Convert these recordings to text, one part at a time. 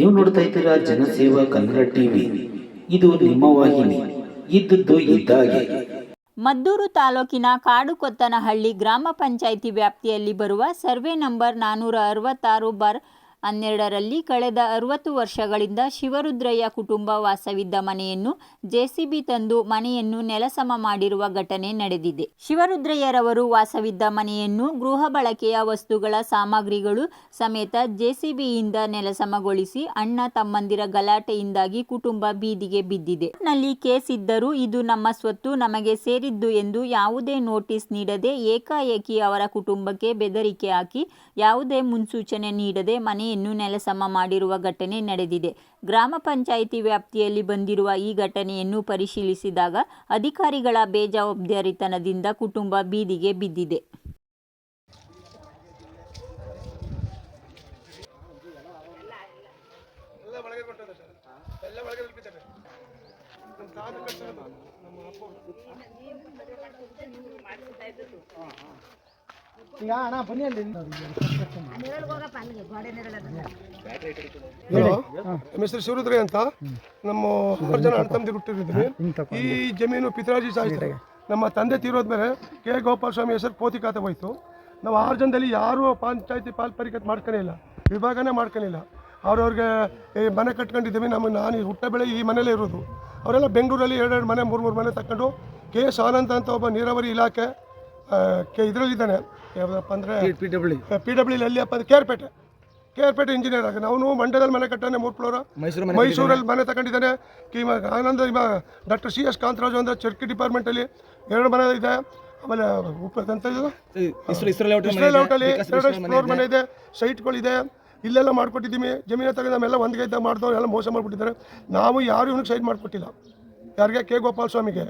ನೀವು ನೋಡ್ತಾ ಇದ್ದೀರಾ ಜನಸೇವಾ ಕನ್ನಡ ಟಿವಿ. ಇದು ನಿಮ್ಮ ವಾಹಿನಿ. ಇದ್ದದ್ದು ಇದ್ದಾಗೆ. ಮದ್ದೂರು ತಾಲೂಕಿನ ಕಾಡುಕೊತ್ತನಹಳ್ಳಿ ಗ್ರಾಮ ಪಂಚಾಯಿತಿ ವ್ಯಾಪ್ತಿಯಲ್ಲಿ ಬರುವ ಸರ್ವೆ ನಂಬರ್ ನಾನ್ನೂರ ಅರವತ್ತಾರು ಬಾರ್ ಹನ್ನೆರಡರಲ್ಲಿ ಕಳೆದ ಅರವತ್ತು ವರ್ಷಗಳಿಂದ ಶಿವರುದ್ರಯ್ಯ ಕುಟುಂಬ ವಾಸವಿದ್ದ ಮನೆಯನ್ನು ಜೆಸಿಬಿ ತಂದು ಮನೆಯನ್ನು ನೆಲಸಮ ಮಾಡಿರುವ ಘಟನೆ ನಡೆದಿದೆ. ಶಿವರುದ್ರಯ್ಯರವರು ವಾಸವಿದ್ದ ಮನೆಯನ್ನು ಗೃಹ ಬಳಕೆಯ ವಸ್ತುಗಳ ಸಾಮಗ್ರಿಗಳು ಸಮೇತ ಜೆಸಿಬಿಯಿಂದ ನೆಲಸಮಗೊಳಿಸಿ ಅಣ್ಣ ತಮ್ಮಂದಿರ ಗಲಾಟೆಯಿಂದಾಗಿ ಕುಟುಂಬ ಬೀದಿಗೆ ಬಿದ್ದಿದೆ. ನಲ್ಲಿ ಕೇಸ್ ಇದ್ದರೂ ಇದು ನಮ್ಮ ಸ್ವತ್ತು, ನಮಗೆ ಸೇರಿದ್ದು ಎಂದು ಯಾವುದೇ ನೋಟಿಸ್ ನೀಡದೆ ಏಕಾಏಕಿ ಅವರ ಕುಟುಂಬಕ್ಕೆ ಬೆದರಿಕೆ ಹಾಕಿ ಯಾವುದೇ ಮುನ್ಸೂಚನೆ ನೀಡದೆ ಮನೆಯನ್ನು ನೆಲಸಮ ಮಾಡಿರುವ ಘಟನೆ ನಡೆದಿದೆ. ಗ್ರಾಮ ಪಂಚಾಯಿತಿ ವ್ಯಾಪ್ತಿಯಲ್ಲಿ ಬಂದಿರುವ ಈ ಘಟನೆಯನ್ನು ಪರಿಶೀಲಿಸಿದಾಗ ಅಧಿಕಾರಿಗಳ ಬೇಜವಾಬ್ದಾರಿತನದಿಂದ ಕುಟುಂಬ ಬೀದಿಗೆ ಬಿದ್ದಿದೆ. ಈಗ ಅಣ್ಣ ಬನ್ನಿ ಅಲ್ಲಿ. ಹಲೋ ನಮ್ಮ ಹೆಸರು ಶಿವರುದ್ರಯ್ಯ ಅಂತ. ನಮ್ಮ ಮೂರು ಜನ ಅಣ್ಣ ಹುಟ್ಟಿರಿದ್ವಿ ಈ ಜಮೀನು ಪಿತ್ರಾಜಿ ಸಾಯಿಸ್ತಾರೆ ನಮ್ಮ ತಂದೆ ತೀರೋದ್ಮೇಲೆ ಕೆ. ಗೋಪಾಲ ಸ್ವಾಮಿ ಹೆಸರು ಪೋತಿ ಖಾತೆ ಹೋಯ್ತು. ನಾವು ಆರು ಜನದಲ್ಲಿ ಯಾರೂ ಪಂಚಾಯತಿ ಪಾಲ್ ಪರಿಕತ್ ಮಾಡ್ಕೊನೇ ಇಲ್ಲ. ವಿಭಾಗನೇ ಮಾಡ್ಕೊಳ್ಳಿಲ್ಲ ಅವ್ರವ್ರಿಗೆ ಈ ಮನೆ ಕಟ್ಕೊಂಡಿದ್ದೀವಿ. ನಮ್ಮ ನಾನು ಈ ಹುಟ್ಟ ಬೆಳೆ ಈ ಮನೇಲೇ ಇರೋದು. ಅವರೆಲ್ಲ ಬೆಂಗಳೂರಲ್ಲಿ ಎರಡೆರಡು ಮನೆ ಮೂರು ಮೂರು ಮನೆ ತಗೊಂಡು ಕೆ. ಎಸ್ ಆನಂದ್ ಅಂತ ಒಬ್ಬ ನೀರಾವರಿ ಇಲಾಖೆ ಕೆ ಇದರಲ್ಲಿದ್ದಾನೆ. ಯಾವುದಪ್ಪ ಅಂದರೆ ಪಿ ಡಬ್ಲ್ಯೂ ಪಿ ಡಬ್ಲ್ಯೂ ಎಲ್ಲಿಯಪ್ಪ ಅಂದ್ರೆ ಕೇರ್ಪೇಟೆ ಕೇರ್ಪೇಟೆ ಇಂಜಿನಿಯರ್ ಆಗ. ಅವನು ಮಂಡ್ಯದಲ್ಲಿ ಮನೆ ಕಟ್ಟಾನೆ ಮೂರು ಫ್ಲೋರ್ ಮೈಸೂರು ಮೈಸೂರಲ್ಲಿ ಮನೆ ತಗೊಂಡಿದ್ದಾನೆ. ಇವಾಗ ಆನಂದ ಇವಾಗ ಡಾಕ್ಟರ್ ಸಿ ಎಸ್ ಕಾಂತರಾಜು ಅಂದರೆ ಚರ್ಕಿ ಡಿಪಾರ್ಟ್ಮೆಂಟಲ್ಲಿ ಎರಡು ಮನೆ ಇದೆ. ಆಮೇಲೆ ಉಪ್ಪಂತ ಅಂತ ಇದು? ಇಸ್ರೇಲ್ ಔಟಲ್ಲಿ ಎರಡು ಫ್ಲೋರ್ ಮನೆ ಇದೆ. ಸೈಟ್ಗಳಿದೆ ಇಲ್ಲೆಲ್ಲ ಮಾಡ್ಕೊಟ್ಟಿದ್ದೀವಿ. ಜಮೀನ ತಗೊಂಡು ನಮ್ಮೆಲ್ಲ ಒಂದಿಗೆ ಇದ್ದಾಗ ಮಾಡಿದವ್ರು ಎಲ್ಲ ಮೋಸ ಮಾಡಿಬಿಟ್ಟಿದ್ದಾರೆ. ನಾವು ಯಾರು ಇವನಿಗೆ ಸೈಟ್ ಮಾಡಿಕೊಟ್ಟಿಲ್ಲ. ಯಾರಿಗೆ? ಕೆ ಗೋಪಾಲ ಸ್ವಾಮಿಗೆ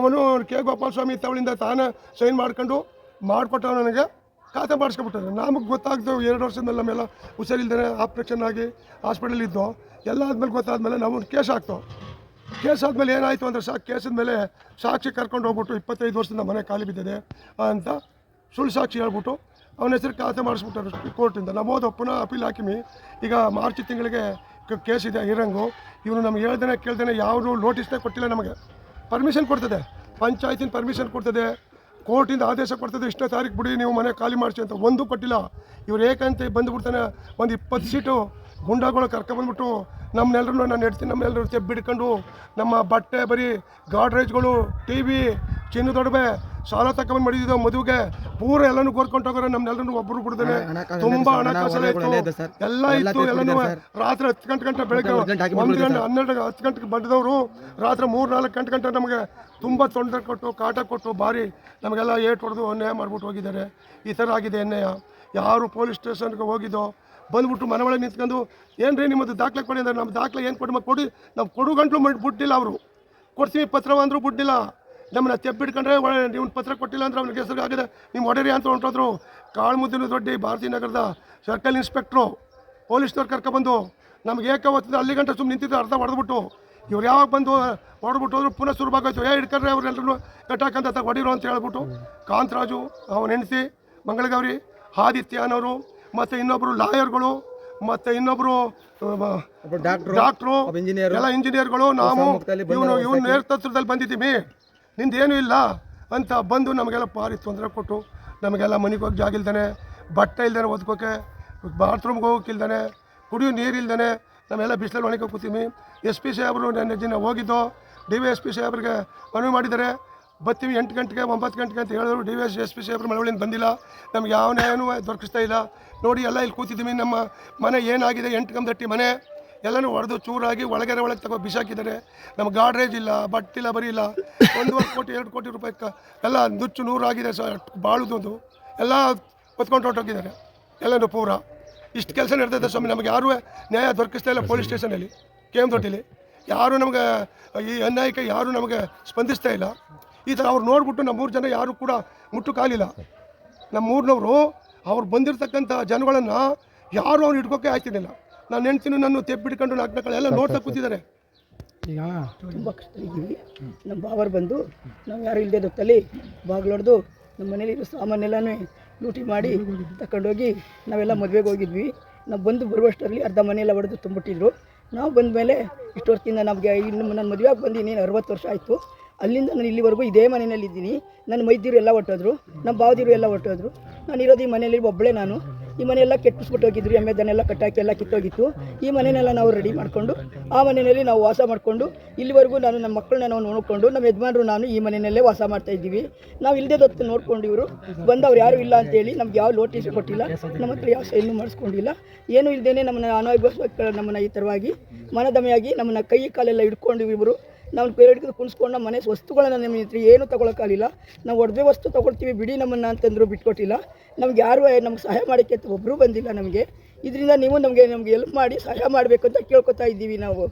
ಅವನು ಕೆ ಗೋಪಾಲ ಸ್ವಾಮಿ ತವಳಿಂದ ತಾನೇ ಸೈನ್ ಮಾಡ್ಕೊಂಡು ಮಾಡಿಕೊಟ್ಟ ನನಗೆ ಖಾತೆ ಮಾಡಿಸ್ಕೊಬಿಟ್ಟಾರೆ ನಮಗೆ ಗೊತ್ತಾಗ್ದು ಎರಡು ವರ್ಷದ ಮೇಲೆ ನಮ್ಮೆಲ್ಲ ಹುಷಾರಿಲ್ದೇ ಆಪ್ರೇಷನ್ ಆಗಿ ಹಾಸ್ಪಿಟಲ್ ಇದ್ದೋ, ಎಲ್ಲ ಆದಮೇಲೆ ಗೊತ್ತಾದ್ಮೇಲೆ ನಾವು ಕೇಸ್ ಹಾಕ್ತೋ. ಕೇಸ್ ಆದಮೇಲೆ ಏನಾಯಿತು ಅಂದರೆ ಸಾಕು ಕೇಸಿದ ಮೇಲೆ ಸಾಕ್ಷಿ ಕರ್ಕೊಂಡು ಹೋಗ್ಬಿಟ್ಟು ಇಪ್ಪತ್ತೈದು ವರ್ಷದಿಂದ ಮನೆ ಖಾಲಿ ಬಿದ್ದಿದೆ ಅಂತ ಸುಳ್ಳು ಸಾಕ್ಷಿ ಹೇಳ್ಬಿಟ್ಟು ಅವನ ಹೆಸರು ಖಾತೆ ಮಾಡಿಸ್ಬಿಟ್ಟಾರೆ ಕೋರ್ಟಿಂದ ನಾವು ಹೋದ ಪುನಃ ಅಪೀಲ್ ಹಾಕಿಮಿ ಈಗ ಮಾರ್ಚ್ ತಿಂಗಳಿಗೆ ಕೇಸ್ ಇದೆ ಇರಂಗು ಇವನು ನಮ್ಗೆ ಹೇಳ್ದೇನೆ ಕೇಳ್ದೇನೆ ಯಾವುದು ನೋಟಿಸ್ನೇ ಕೊಟ್ಟಿಲ್ಲ ನಮಗೆ. ಪರ್ಮಿಷನ್ ಕೊಡ್ತದೆ. ಪಂಚಾಯತಿನ ಪರ್ಮಿಷನ್ ಕೊಡ್ತದೆ. ಕೋರ್ಟಿಂದ ಆದೇಶ ಕೊಡ್ತದೆ ಇಷ್ಟೇ ತಾರೀಕು ಬಿಡಿ, ನೀವು ಮನೆ ಖಾಲಿ ಮಾಡಿಸಿ ಅಂತ ಒಂದು ಕೊಟ್ಟಿಲ್ಲ. ಇವ್ರು ಏಕಂತ ಬಂದುಬಿಡ್ತಾನೆ, ಒಂದು ಇಪ್ಪತ್ತು ಸೀಟು ಗುಂಡಾಗಳು ಕರ್ಕೊಂಬಂದ್ಬಿಟ್ಟು ನಮ್ಮನ್ನೆಲ್ಲರೂ ನಾನು ನೆಡ್ತೀನಿ ನಮ್ಮೆಲ್ಲರೂ ಬಿಡ್ಕೊಂಡು ನಮ್ಮ ಬಟ್ಟೆ, ಬರೀ ಗಾಡ್ರೇಜ್ಗಳು ಟಿ ವಿ ಚಿನ್ನದೊಡವೆ ಸಾಲ ತಗೊಂಡು ಮಾಡಿದ್ದು ಮದುವೆಗೆ ಪೂರ ಎಲ್ಲಾನು ಕೋರ್ಕೊಂಡು ಹೋಗೋರೆ ನಮ್ನೆಲ್ಲರೂ ಒಬ್ಬರು ಬಿಡ್ದೇನೆ. ತುಂಬಾ ಹಣಕಾಸೆಲ್ಲ ಇತ್ತು. ಎಲ್ಲ ಇತ್ತು ಎಲ್ಲಾನು. ರಾತ್ರಿ ಹತ್ತು ಗಂಟೆ ಗಂಟೆ ಬೆಳಗ್ಗೆ ಒಂದು ಗಂಟೆ ಹನ್ನೆರಡು ಹತ್ತು ಗಂಟೆಗೆ ಬಂದವರು ರಾತ್ರಿ ಮೂರು ನಾಲ್ಕು ಗಂಟೆ ಗಂಟೆ ನಮಗೆ ತುಂಬ ತೊಂದರೆ ಕೊಟ್ಟು ಕಾಟ ಕೊಟ್ಟು ಭಾರಿ ನಮಗೆಲ್ಲ ಏಟ್ ಹೊಡೆದು ಅನ್ಯಾಯ ಮಾಡ್ಬಿಟ್ಟು ಹೋಗಿದ್ದಾರೆ. ಈ ಥರ ಆಗಿದೆ ಅನ್ಯಾಯ. ಯಾರು ಪೊಲೀಸ್ ಸ್ಟೇಷನ್ಗೆ ಹೋಗಿದ್ದೋ ಬಂದ್ಬಿಟ್ಟು ಮನೆ ಒಳಗೆ ನಿಂತ್ಕೊಂಡು ಏನ್ರಿ ರೀ ನಿಮ್ಮದು ದಾಖಲೆ ಕೊಡಿ ಅಂದ್ರೆ ನಮ್ಮ ದಾಖಲೆ ಏನು ಕೊಡಿ ಕೊಡಿ ನಮ್ಮ ಕೊಡು ಗಂಟ್ಲು ಮಾಡಿ ಬಿಟ್ಟಿಲ್ಲ ಅವರು. ಕೊಡ್ತೀವಿ ಪತ್ರ ಅಂದರೂ ಬಿಟ್ಟಿಲ್ಲ ನಮ್ಮನ್ನ ತೆಪ್ಪಿಡ್ಕೊಂಡ್ರೆ ನೀವು ಪತ್ರ ಕೊಟ್ಟಿಲ್ಲ ಅಂದ್ರೆ ಅವ್ನಿಗೆ ಹೆಸರು ಆಗಿದೆ ನಿಮ್ಮ ಹೊಡೆರಿ ಅಂತ ಹೊಂಟೋದ್ರು. ಕಾಳ್ಮುದ್ದಿನ ದೊಡ್ಡ ಭಾರತೀಯ ನಗರದ ಸರ್ಕಲ್ ಇನ್ಸ್ಪೆಕ್ಟ್ರು ಪೊಲೀಸ್ನವ್ರು ಕರ್ಕೊಬಂದು ನಮ್ಗೆ ಏಕೆ ಹೊತ್ತಿದ್ದು ಅಲ್ಲಿ ಗಂಟೆ ಸುಮ್ಮನೆ ನಿಂತಿದ್ದು ಅರ್ಧ ಹೊಡೆದ್ಬಿಟ್ಟು. ಇವ್ರು ಯಾವಾಗ ಬಂದು ಹೊಡೆದ್ಬಿಟ್ಟು ಹೋದ್ರು ಪುನಃ ಶುರುವಾಗೋಯ್ತು. ಏ ಹಿಡ್ಕೊಂಡ್ರೆ ಅವ್ರೆಲ್ಲರೂ ಕಟ್ಟಾಕಂತ ಹೊಡಿರು ಅಂತ ಹೇಳ್ಬಿಟ್ಟು ಕಾಂತರಾಜು ಅವನ ಹೆಂಡತಿ ಮಂಗಳಗೌರಿ ಆದಿತ್ಯ ಅನ್ನೋರು ಮತ್ತು ಇನ್ನೊಬ್ಬರು ಲಾಯರ್ಗಳು ಮತ್ತು ಇನ್ನೊಬ್ಬರು ಡಾಕ್ಟ್ರು ಎಲ್ಲ ಇಂಜಿನಿಯರ್ಗಳು ನಾವು ಇವನು ಇವನು ನೇತೃತ್ವದಲ್ಲಿ ಬಂದಿದ್ದೀವಿ. ನಿಂದೇನೂ ಇಲ್ಲ ಅಂತ ಬಂದು ನಮಗೆಲ್ಲ ಭಾರಿ ತೊಂದರೆ ಕೊಟ್ಟು ನಮಗೆಲ್ಲ ಮನೆಗೆ ಹೋಗಿ ಜಾಗ ಇಲ್ದಾನೆ, ಬಟ್ಟೆ ಇಲ್ದಾನೆ ಓದ್ಕೋಕೆ ಬಾತ್ರೂಮ್ಗೆ ಹೋಗೋಕೆ ಇಲ್ದಾನೆ, ಕುಡಿಯೋ ನೀರು ಇಲ್ದಾನೆ, ನಾವೆಲ್ಲ ಬಿಸಿಲಲ್ಲಿ ಒಣಗಿ ಕೂತೀವಿ. ಎಸ್ ಪಿ ಸಾಹೇಬರು ನೆನ್ನೆ ದಿನ ಹೋಗಿದ್ದು, ಡಿ ವಿ ಎಸ್ ಪಿ ಸಾಹೇಬ್ರಿಗೆ ಮನವಿ ಮಾಡಿದ್ದಾರೆ. ಬರ್ತೀವಿ ಎಂಟು ಗಂಟೆಗೆ, ಒಂಬತ್ತು ಗಂಟೆಗೆ ಅಂತ ಹೇಳಿದ್ರು. D V S S P ಸಾಹೇಬ್ರು ಮಳವಳ್ಳಿಯಿಂದ ಬಂದಿಲ್ಲ. ನಮ್ಗೆ ಯಾವ ನ್ಯಾಯನೂ ದೊರಕಿಸ್ತಾ ಇಲ್ಲ. ನೋಡಿ, ಎಲ್ಲ ಇಲ್ಲಿ ಕೂತಿದ್ದೀವಿ. ನಮ್ಮ ಮನೆ ಏನಾಗಿದೆ? ಎಂಟು ಕಂದಟ್ಟಿ ಮನೆ. ಎಲ್ಲನೂ ಹೊಡೆದು ಚೂರಾಗಿ ಒಳಗಡೆ ಒಳಗೆ ತಗೋ ಬಿಸಾಕಿದ್ದಾರೆ ನಮ್ಗೆ ಗಾಡ್ರೇಜ್ ಇಲ್ಲ ಬಟ್ಟಿಲ್ಲ ಬರೀ ಇಲ್ಲ. ಒಂದೂವರೆ ಕೋಟಿ, ಎರಡು ಕೋಟಿ ರೂಪಾಯಿ ಕ, ಎಲ್ಲ ನುಚ್ಚು ನೂರಾಗಿದೆ ಸ ಬಾಳುದೊಂದು ಎಲ್ಲ ಹೊತ್ಕೊಂಡು ಹೊರಟೋಗಿದ್ದಾರೆ. ಎಲ್ಲನೂ ಪೂರ. ಇಷ್ಟು ಕೆಲಸ ನಡೆದಿದೆ ಸ್ವಾಮಿ, ನಮಗೆ ಯಾರೂ ನ್ಯಾಯ ದೊರಕಿಸ್ತಾ ಇಲ್ಲ ಪೊಲೀಸ್ ಸ್ಟೇಷನಲ್ಲಿ, ಕೆ ಎಂ ದೊಡ್ಡಿಲಿ ಯಾರು ನಮಗೆ, ಈ ಅನ್ಯಾಯಕ್ಕೆ ಯಾರೂ ನಮಗೆ ಸ್ಪಂದಿಸ್ತಾ ಇಲ್ಲ. ಈ ಥರ ಅವ್ರು ನೋಡ್ಬಿಟ್ಟು ನಮ್ಮ ಮೂರು ಜನ ಯಾರು ಕೂಡ ಮುಟ್ಟು ಕಾಲಿಲ್ಲ. ನಮ್ಮ ಊರಿನವರು, ಅವ್ರು ಬಂದಿರತಕ್ಕಂಥ ಜನಗಳನ್ನು ಯಾರು ಅವ್ರು ಹಿಡ್ಕೋಕೆ ಆಯ್ತಿರಲಿಲ್ಲ ನಾನು ಹೆಂಡ್ತೀನಿ ನನ್ನ ತೆಬ್ಬಿಡ್ಕೊಂಡು ನಾಲ್ಕು ಮಕ್ಕಳು ಎಲ್ಲ ನೋಡ್ತಾ ಕೂತಿದ್ದಾರೆ. ಈಗ? ತುಂಬ ಕಷ್ಟ ಇದ್ದೀವಿ ನಮ್ಮ ಬಾವರು ಬಂದು ನಾವು ಯಾರು ಇಲ್ಲದೆ ಹೊತ್ತಲ್ಲಿ ಬಾಗಿಲೊಡೆದು ನಮ್ಮ ಮನೇಲಿ ಸಾಮಾನೆಲ್ಲನೇ ಲೂಟಿ ಮಾಡಿ ತಗೊಂಡೋಗಿ ನಾವೆಲ್ಲ ಮದುವೆಗೆ ಹೋಗಿದ್ವಿ. ನಾವು ಬಂದು ಬರುವಷ್ಟರಲ್ಲಿ ಅರ್ಧ ಮನೆಯೆಲ್ಲ ಹೊಡೆದು ತುಂಬಿಟ್ಟಿದ್ರು. ನಾವು ಬಂದ ಮೇಲೆ ಇಷ್ಟು ವರ್ಷದಿಂದ ನಮಗೆ ಇನ್ನು ನನ್ನ ಮದುವೆಯಾಗಿ ಬಂದು ಇನ್ನೇನು ಅರವತ್ತು ವರ್ಷ ಆಯಿತು. ಅಲ್ಲಿಂದ ನಾನು ಇಲ್ಲಿವರೆಗೂ ಇದೇ ಮನೆಯಲ್ಲಿ ಇದ್ದೀನಿ ನನ್ನ ಮೈದಿರು ಎಲ್ಲ ಹೊಟ್ಟೋದ್ರು ನಮ್ಮ ಬಾವದಿರು ಎಲ್ಲ ಹೊಟ್ಟೋದ್ರು ನಾನು ಇರೋದು ಈ ಮನೆಯಲ್ಲಿ ಒಬ್ಬಳೇ ನಾನು. ಈ ಮನೆಯೆಲ್ಲ ಕೆಟ್ಟಿಸ್ಬಿಟ್ಟು ಎಮ್ಮೆ ದನೆಲ್ಲ ಕಟ್ಟಾಕಿ ಎಲ್ಲ ಕಿತ್ತೋಗಿತ್ತು. ಈ ಮನೆಯನ್ನೆಲ್ಲ ನಾವು ರೆಡಿ ಮಾಡಿಕೊಂಡು, ಆ ಮನೆಯಲ್ಲಿ ನಾವು ವಾಸ ಮಾಡಿಕೊಂಡು, ಇಲ್ಲಿವರೆಗೂ ನಾನು ನಮ್ಮ ಮಕ್ಕಳನ್ನ ನಾವು ನೋಡಿಕೊಂಡು, ನಮ್ಮ ಯಜಮಾನರು ನಾನು ಈ ಮನೆಯಲ್ಲೇ ವಾಸ ಮಾಡ್ತಾ ಇದ್ದೀವಿ. ನಾವು ಇಲ್ಲದೆ ಹೊತ್ತು ನೋಡ್ಕೊಂಡು ಇವರು. ಬಂದವ್ರು ಯಾರು ಇಲ್ಲ ಅಂತೇಳಿ ನಮ್ಗೆ ಯಾವ ನೋಟಿಸ್ ಕೊಟ್ಟಿಲ್ಲ. ನಮ್ಮ ಹತ್ರ ಯಾವ ಸೈನು ಮಾಡಿಸ್ಕೊಂಡಿಲ್ಲ. ಏನೂ ಇಲ್ಲದೇ ನಮ್ಮನ್ನು ಅನಾಗೋಸ್ಕರ ನಮ್ಮನ್ನು ಈ ಥರವಾಗಿ ಮನದಮೆಯಾಗಿ ನಮ್ಮನ್ನು ಕೈ ಕಾಲೆಲ್ಲ ಹಿಡ್ಕೊಂಡು ಇವರು ನಾವು ಪೇರೆಡ್ಗೆ ಕುಣಿಸ್ಕೊಂಡು ನಮ್ಮ ಮನೆ ವಸ್ತುಗಳನ್ನ ನಮ್ಮ ಹತ್ರ ಏನು ತಗೊಳಕ್ಕಾಗಲಿಲ್ಲ. ನಾವು ಒಡವೆ ವಸ್ತು ತೊಗೊಳ್ತೀವಿ, ಬಿಡಿ ನಮ್ಮನ್ನು ಅಂತಂದ್ರು ಬಿಟ್ಕೊಟ್ಟಿಲ್ಲ. ನಮ್ಗೆ ಯಾರು, ನಮ್ಗೆ ಸಹಾಯ ಮಾಡೋಕ್ಕೆ ಅಂತ ಒಬ್ಬರೂ ಬಂದಿಲ್ಲ ನಮಗೆ. ಇದರಿಂದ ನೀವು ನಮಗೆ ನಮಗೆ ಎಲ್ಪ್ ಮಾಡಿ ಸಹಾಯ ಮಾಡಬೇಕು ಅಂತ ಕೇಳ್ಕೊತಾ ಇದ್ದೀವಿ ನಾವು.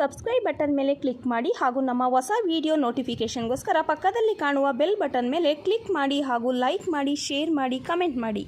ಸಬ್ಸ್ಕ್ರೈಬ್ ಬಟನ್ ಮೇಲೆ ಕ್ಲಿಕ್ ಮಾಡಿ ಹಾಗೂ ನಮ್ಮ ಹೊಸ ವಿಡಿಯೋ ನೋಟಿಫಿಕೇಷನ್ಗೋಸ್ಕರ ಪಕ್ಕದಲ್ಲಿ ಕಾಣುವ ಬೆಲ್ ಬಟನ್ ಮೇಲೆ ಕ್ಲಿಕ್ ಮಾಡಿ ಹಾಗೂ ಲೈಕ್ ಮಾಡಿ ಶೇರ್ ಮಾಡಿ ಕಮೆಂಟ್ ಮಾಡಿ.